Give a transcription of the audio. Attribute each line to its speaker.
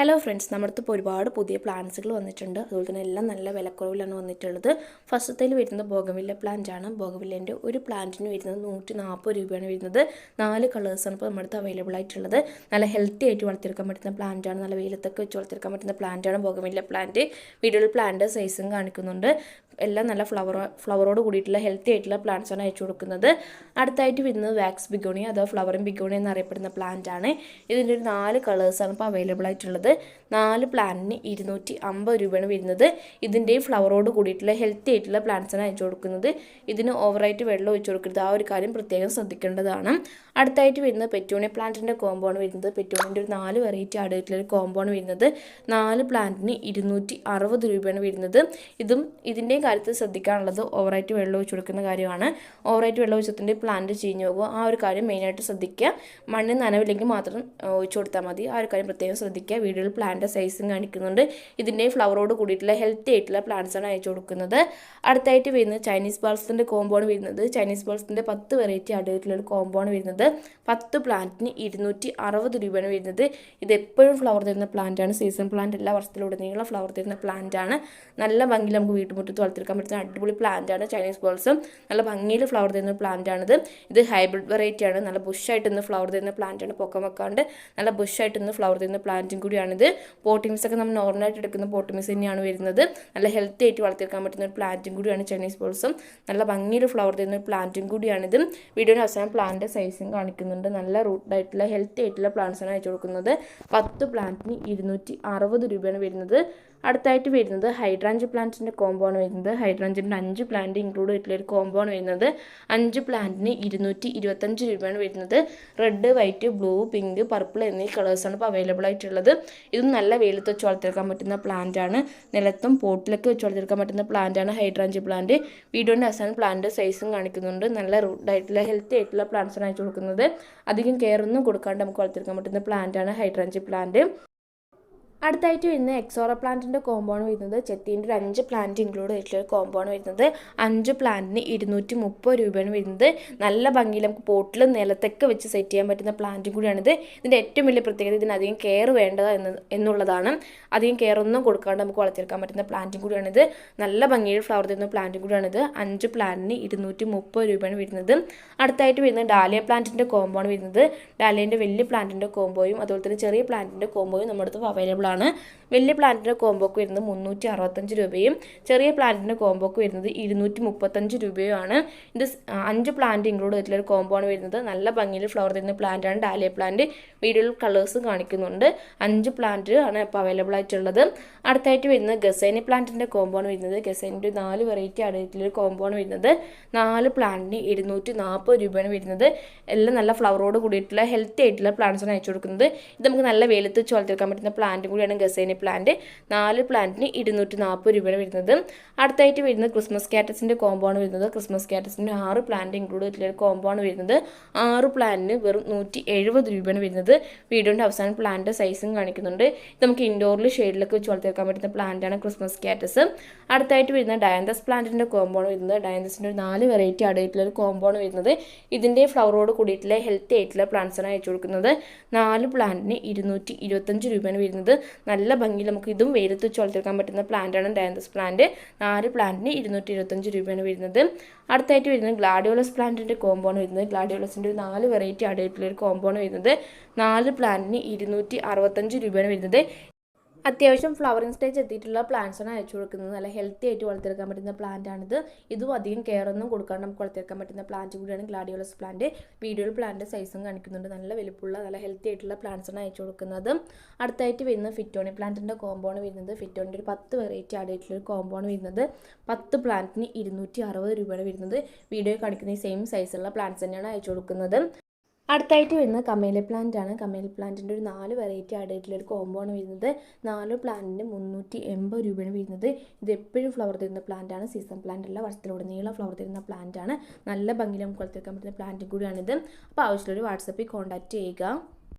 Speaker 1: Hello friends നമ്മുടെ ഇപ്പോൾ ഒരുപാട് പുതിയ പ്ലാന്റ്സുകൾ വന്നിട്ടുണ്ട്. അതുപോലെ തന്നെ എല്ലാം നല്ല വിലക്കുറവിലാണ് വന്നിട്ടുള്ളത്. ഫസ്റ്റത്തേൽ വരുന്നത് ബോഗവില്ല പ്ലാന്റ് ആണ്. ബോഗവില്ലേന്റെ ഒരു പ്ലാന്റിന് വരുന്നത് നൂറ്റി നാൽപ്പത് രൂപയാണ് വരുന്നത്. നാല് കളേഴ്സാണ് ഇപ്പോൾ നമ്മുടെ അടുത്ത് അവൈലബിൾ ആയിട്ടുള്ളത്. നല്ല ഹെൽത്തി ആയിട്ട് വളർത്തിയെടുക്കാൻ പറ്റുന്ന പ്ലാന്റ് ആണ്. നല്ല വെയിലത്തൊക്കെ വെച്ച് വളർത്തിയെടുക്കാൻ പറ്റുന്ന പ്ലാന്റ് ആണ് ബോഗവില്ല പ്ലാന്റ് വീഡിയോയിൽ പ്ലാന്റ് സൈസും കാണിക്കുന്നുണ്ട്. എല്ലാം നല്ല ഫ്ലവർ ഫ്ലവറോട് കൂടിയിട്ടുള്ള ഹെൽത്തി ആയിട്ടുള്ള പ്ലാന്റ്സ് ആണ് അയച്ചു കൊടുക്കുന്നത്. അടുത്തായിട്ട് വരുന്നത് വാക്സ് ബിഗോണി അതോ ഫ്ലവറും ബിഗോണി എന്നറിയപ്പെടുന്ന പ്ലാന്റ് ആണ്. ഇതിന്റെ ഒരു നാല് കളേഴ്സാണ് ഇപ്പോൾ അവൈലബിൾ ആയിട്ടുള്ളത്. നാല് പ്ലാന്റിന് ഇരുന്നൂറ്റി അമ്പത് രൂപയാണ് വരുന്നത്. ഇതിന്റെയും ഫ്ലവറോട് കൂടിയിട്ടുള്ള ഹെൽത്തി ആയിട്ടുള്ള പ്ലാന്റ്സാണ് അയച്ചു കൊടുക്കുന്നത്. ഇതിന് ഓവറായിട്ട് വെള്ളം ഒഴിച്ചു കൊടുക്കരുത്. ആ ഒരു കാര്യം പ്രത്യേകം ശ്രദ്ധിക്കേണ്ടതാണ്. അടുത്തായിട്ട് വരുന്നത് പെറ്റോണിയ പ്ലാന്റിന്റെ കോമ്പോ ആണ് വരുന്നത്. പെറ്റോണിന്റെ ഒരു നാല് വെറൈറ്റി ആയിട്ടുള്ള ഒരു കോമ്പോ ആണ് വരുന്നത്. നാല് പ്ലാന്റിന് ഇരുന്നൂറ്റി അറുപത് രൂപയാണ് വരുന്നത്. ഇതും ഇതിന്റെയും കാര്യത്തിൽ ശ്രദ്ധിക്കാനുള്ളത് ഓവറായിട്ട് വെള്ളം ഒഴിച്ചു കൊടുക്കുന്ന കാര്യമാണ്. ഓവറായിട്ട് വെള്ളം ഒഴിച്ചതിന്റെ പ്ലാന്റ് ചീഞ്ഞു പോകുക ആ ഒരു കാര്യം മെയിനായിട്ട് ശ്രദ്ധിക്കുക. മണ്ണിൽ നനവില്ലെങ്കിൽ മാത്രം ഒഴിച്ചു കൊടുത്താൽ മതി. ആ ഒരു കാര്യം പ്രത്യേകം ശ്രദ്ധിക്കുക. വീടുകളിൽ പ്ലാന്റ് സൈസും കാണിക്കുന്നുണ്ട്. ഇതിന്റെ ഫ്ലവറോട് കൂടിയിട്ടുള്ള ഹെൽത്തി ആയിട്ടുള്ള പ്ലാന്റ്സ് ആണ് അയച്ചു കൊടുക്കുന്നത്. അടുത്തായിട്ട് വരുന്നത് ചൈനീസ് ബാൾസിന്റെ കോമ്പൗണ്ട് വരുന്നത്. ചൈനീസ് ബാൾസിന്റെ പത്ത് വെറൈറ്റി ആയിട്ടുള്ള ഒരു കോമ്പൗണ്ട് വരുന്നത്. പത്ത് പ്ലാന്റിന് ഇരുന്നൂറ്റി അറുപത് രൂപയാണ് വരുന്നത്. ഇത് എപ്പോഴും ഫ്ലവർ തരുന്ന പ്ലാന്റ് ആണ്. സീസൺ പ്ലാന്റ് എല്ലാ വർഷത്തിലുടനീളം ഫ്ലവർ തരുന്ന പ്ലാന്റ് ആണ്. നല്ല ഭംഗിയിൽ നമുക്ക് വീട്ടുമുറ്റത്ത് വളർത്തിയെടുക്കാൻ പറ്റുന്ന അടിപൊളി പ്ലാന്റ് ആണ് ചൈനീസ് ബോൾസും നല്ല ഭംഗിയിൽ ഫ്ലവർ തരുന്ന പ്ലാന്റ് ആണിത്. ഇത് ഹൈബ്രിഡ് വെറൈറ്റി ആണ്. നല്ല ബുഷായിട്ട് ഇന്ന് ഫ്ലവർ തരുന്ന പ്ലാന്റാണ് പൊക്കം വെക്കാണ്ട് നല്ല ബുഷായിട്ട് ഇന്ന് ഫ്ലവർ തരുന്ന പ്ലാന്റും കൂടിയാണിത്. പോട്ടിമിക്സ് ഒക്കെ നമ്മൾ നോർമലായിട്ട് എടുക്കുന്ന പോട്ടിമിക്സ് തന്നെയാണ് വരുന്നത്. നല്ല ഹെൽത്തി ആയിട്ട് വളർത്തിയെടുക്കാൻ പറ്റുന്ന ഒരു പ്ലാന്റും കൂടിയാണ് ചൈനീസ് ബോൾസും നല്ല ഭംഗിയിൽ ഫ്ലവർ തരുന്ന ഒരു പ്ലാന്റും കൂടിയാണിത്. വീഡിയോയുടെ അവസാനം പ്ലാന്റ് സൈസും കാണിക്കുന്നുണ്ട്. നല്ല റൂട്ടായിട്ടുള്ള ഹെൽത്തി ആയിട്ടുള്ള പ്ലാന്റ്സാണ് അയച്ചു കൊടുക്കുന്നത്. പത്ത് പ്ലാന്റിന് ഇരുന്നൂറ്റി അറുപത് രൂപയാണ് വരുന്നത്. അടുത്തായിട്ട് വരുന്നത് ഹൈഡ്രാഞ്ച് പ്ലാന്റിന്റെ കോമ്പോ ആണ് വരുന്നത്. ഹൈഡ്രാഞ്ചിന്റെ അഞ്ച് പ്ലാന്റ് ഇൻക്ലൂഡ് ചെയ്തിട്ടുള്ള ഒരു കോമ്പോ ആണ് വരുന്നത്. അഞ്ച് പ്ലാന്റിന് ഇരുന്നൂറ്റി ഇരുപത്തഞ്ച് രൂപയാണ് വരുന്നത്. Red white blue pink purple എന്നീ കളേഴ്സാണ് ഇപ്പോൾ അവൈലബിൾ ആയിട്ടുള്ളത്. ഇതും നല്ല വെയിലത്ത് വെച്ച് വളർത്തിയെടുക്കാൻ പറ്റുന്ന പ്ലാന്റ് ആണ്. നിലത്തും പോട്ടിലൊക്കെ വെച്ച് വളർത്തിയെടുക്കാൻ പറ്റുന്ന പ്ലാന്റ് ആണ് ഹൈഡ്രാഞ്ച് പ്ലാന്റ് വീഡിയോന്റെ അവസാനം പ്ലാന്റ് സൈസും കാണിക്കുന്നുണ്ട്. നല്ല റൂഡായിട്ടുള്ള ഹെൽത്തി ആയിട്ടുള്ള പ്ലാന്റ്സാണ് അയച്ചു കൊടുക്കുന്നത്. അധികം കെയർ ഒന്നും കൊടുക്കാണ്ട് നമുക്ക് വളർത്തിയെടുക്കാൻ പറ്റുന്ന പ്ലാന്റ് ആണ് ഹൈഡ്രാഞ്ച് പ്ലാന്റ് അടുത്തായിട്ട് വരുന്ന എക്സോറ പ്ലാന്റിന്റെ കോമ്പൗണ്ട് വരുന്നത് ചെത്തീന്റെ ഒരു അഞ്ച് പ്ലാന്റ് ഇൻക്ലൂഡ് ചെയ്തിട്ടുള്ള കോമ്പൗണ്ട് വരുന്നത്. അഞ്ച് പ്ലാന്റിന് ഇരുന്നൂറ്റി മുപ്പത് രൂപയാണ് വരുന്നത്. നല്ല ഭംഗിയിൽ നമുക്ക് പോട്ടിൽ നിലത്തൊക്കെ വെച്ച് സെറ്റ് ചെയ്യാൻ പറ്റുന്ന പ്ലാന്റും കൂടിയാണിത്. ഇതിന്റെ ഏറ്റവും വലിയ പ്രത്യേകത ഇതിന് അധികം കെയർ വേണ്ടത് എന്ന് എന്നുള്ളതാണ്. അധികം കെയർ ഒന്നും കൊടുക്കാണ്ട് നമുക്ക് വളർത്തിയെടുക്കാൻ പറ്റുന്ന പ്ലാന്റും കൂടിയാണിത്. നല്ല ഭംഗിയിൽ ഫ്ലവർ തരുന്ന പ്ലാന്റും കൂടിയാണിത്. അഞ്ച് പ്ലാന്റിന് ഇരുന്നൂറ്റി മുപ്പത് രൂപയാണ് വരുന്നത്. അടുത്തായിട്ട് വരുന്ന ഡാലിയ പ്ലാന്റിന്റെ കോമ്പൗണ്ട് വരുന്നത്. ഡാലിയന്റെ വലിയ പ്ലാന്റിന്റെ കോമ്പോയും അതുപോലെ തന്നെ ചെറിയ പ്ലാന്റിന്റെ കോമ്പോയും നമ്മുടെ അടുത്ത് അവൈലബിൾ ആണ് വലിയ പ്ലാന്റിന്റെ കോമ്പോക്ക് വരുന്നത് മുന്നൂറ്റി അറുപത്തഞ്ച് രൂപയും ചെറിയ പ്ലാന്റിന്റെ കോമ്പോക്ക് വരുന്നത് ഇരുന്നൂറ്റി മുപ്പത്തഞ്ച് രൂപയുമാണ്. ഇത് അഞ്ച് പ്ലാന്റ് ഇൻക്ലൂഡ് ചെയ്തിട്ടുള്ള ഒരു കോമ്പോ ആണ് വരുന്നത്. നല്ല ഭംഗിയിൽ ഫ്ലവർ തരുന്ന പ്ലാന്റാണ് ഡാലിയ പ്ലാന്റ് വീഡിയോയിൽ കളേഴ്സ് കാണിക്കുന്നുണ്ട്. അഞ്ച് പ്ലാന്റ് ആണ് ഇപ്പോൾ അവൈലബിൾ ആയിട്ടുള്ളത്. അടുത്തായിട്ട് വരുന്നത് ഗസേനി പ്ലാന്റിന്റെ കോമ്പോ ആണ് വരുന്നത്. ഗസേനിന്റെ നാല് വെറൈറ്റി ഒരു കോമ്പോ ആണ് വരുന്നത്. നാല് പ്ലാന്റിന് ഇരുന്നൂറ്റി നാൽപ്പത് രൂപയാണ് വരുന്നത്. എല്ലാം നല്ല ഫ്ലവറോട് കൂടിയിട്ടുള്ള ഹെൽത്തി ആയിട്ടുള്ള പ്ലാന്റ്സാണ് അയച്ചു കൊടുക്കുന്നത്. ഇത് നമുക്ക് നല്ല വെയിലത്ത് വെച്ച് വളർത്തിയെടുക്കാൻ പറ്റുന്ന പ്ലാന്റ് കൂടിയാണ് ഗസേനി പ്ലാന്റ്. നാല് പ്ലാന്റിന് ഇരുന്നൂറ്റി നാൽപ്പത് രൂപയാണ് വരുന്നത്. അടുത്തായിട്ട് വരുന്നത് ക്രിസ്മസ് കാറ്റസിന്റെ ആണ് വരുന്നത്. ക്രിസ്മസ് കാറ്റസിന്റെ ആറ് പ്ലാന്റ് ഇൻക്ലൂഡ് ചെയ്തിട്ടുള്ള ആണ് വരുന്നത്. ആറ് പ്ലാന്റിന് വെറും നൂറ്റി എഴുപത് രൂപയാണ് വരുന്നത്. വീടിന്റെ അവസാനം പ്ലാന്റ് സൈസും കാണിക്കുന്നുണ്ട്. നമുക്ക് ഇൻഡോറിൽ ഷെയ്ഡിലൊക്കെ വെച്ച് വളർത്തിയെടുക്കാൻ പറ്റുന്ന പ്ലാന്റാണ് ക്രിസ്മസ് കാറ്റസ്. അടുത്തായിട്ട് വരുന്ന ഡയന്തസ് പ്ലാന്റിന്റെ കോമ്പോ ആണ് വരുന്നത്. ഡയന്തസിന്റെ ഒരു നാല് വെറൈറ്റി അടയിട്ടുള്ള ഒരു ആണ് വരുന്നത്. ഇതിന്റെ ഫ്ലവറോട് കൂടിയിട്ടുള്ള ഹെൽത്തി ആയിട്ടുള്ള പ്ലാന്റ്സാണ് അയച്ചു കൊടുക്കുന്നത്. നാല് പ്ലാന്റിന് ഇരുന്നൂറ്റി ഇരുപത്തഞ്ച് രൂപയാണ് വരുന്നത്. നല്ല ഭംഗിയിൽ നമുക്ക് ഇതും വെയിലത്ത് വെച്ച് വളർത്തിയെടുക്കാൻ പറ്റുന്ന പ്ലാന്റാണ് ഡയന്തസ് പ്ലാന്റ് നാല് പ്ലാന്റിന് ഇരുന്നൂറ്റി ഇരുപത്തഞ്ച് രൂപയാണ് വരുന്നത്. അടുത്തായിട്ട് വരുന്നത് ഗ്ലാഡിയോളസ് പ്ലാന്റിന്റെ കോമ്പൗണ്ട് വരുന്നത്. ഗ്ലാഡിയോളസിന്റെ ഒരു നാല് വെറൈറ്റി അടയിട്ടുള്ള ഒരു കോമ്പൗണ്ട് വരുന്നത്. നാല് പ്ലാന്റിന് ഇരുന്നൂറ്റി അറുപത്തഞ്ച് രൂപയാണ് വരുന്നത്. അത്യാവശ്യം ഫ്ലവറിങ് സ്റ്റേജ് എത്തിയിട്ടുള്ള പ്ലാന്റ്സാണ് അയച്ചു കൊടുക്കുന്നത്. നല്ല ഹെൽത്തി ആയിട്ട് വളർത്തിയെടുക്കാൻ പറ്റുന്ന പ്ലാന്റ് ആണിത്. ഇതും അധികം കെയർ ഒന്നും കൊടുക്കാണ്ട് നമുക്ക് വളർത്തിയെടുക്കാൻ പറ്റുന്ന പ്ലാന്റ് കൂടിയാണ് ഗ്ലാഡിയോളസ് പ്ലാന്റ് വീഡിയോയിൽ പ്ലാന്റ് സൈസും കാണിക്കുന്നുണ്ട്. നല്ല വലുപ്പമുള്ള നല്ല ഹെൽത്തി ആയിട്ടുള്ള പ്ലാന്റ്സാണ് അയച്ചു കൊടുക്കുന്നത്. അടുത്തായിട്ട് വരുന്ന ഫിറ്റോണി പ്ലാന്റിന്റെ കോമ്പൗണ്ട് വരുന്നത്. ഫിറ്റോണിന്റെ ഒരു പത്ത് വെറൈറ്റി ആയിട്ടുള്ള ഒരു കോമ്പൗണ്ട് വരുന്നത്. പത്ത് പ്ലാന്റിന് ഇരുന്നൂറ്റി അറുപത് രൂപയാണ് വരുന്നത്. വീഡിയോയിൽ കാണിക്കുന്ന ഈ സെയിം സൈസുള്ള പ്ലാന്റ്സ് തന്നെയാണ് അയച്ചു കൊടുക്കുന്നത്. അടുത്തായിട്ട് വരുന്നത് കമേല പ്ലാന്റ് ആണ്. കമേല പ്ലാന്റിന്റെ ഒരു നാല് വെറൈറ്റി ആയിട്ടുള്ള ഒരു കോമ്പോ ആണ് വരുന്നത്. നാല് പ്ലാന്റിന് മുന്നൂറ്റി എൺപത് രൂപയാണ് വരുന്നത്. ഇത് എപ്പോഴും ഫ്ലവർ തരുന്ന പ്ലാന്റ് ആണ്. സീസൺ പ്ലാന്റ് അല്ല വർഷത്തിലുടനീളം ഫ്ലവർ തരുന്ന പ്ലാന്റ് ആണ്. നല്ല ഭംഗിയിൽ നമുക്ക് വളർത്തിയെടുക്കാൻ പറ്റുന്ന പ്ലാന്റും കൂടിയാണിത്. അപ്പോൾ ആവശ്യമുള്ളൊരു വാട്സപ്പിൽ കോൺടാക്റ്റ് ചെയ്യുക.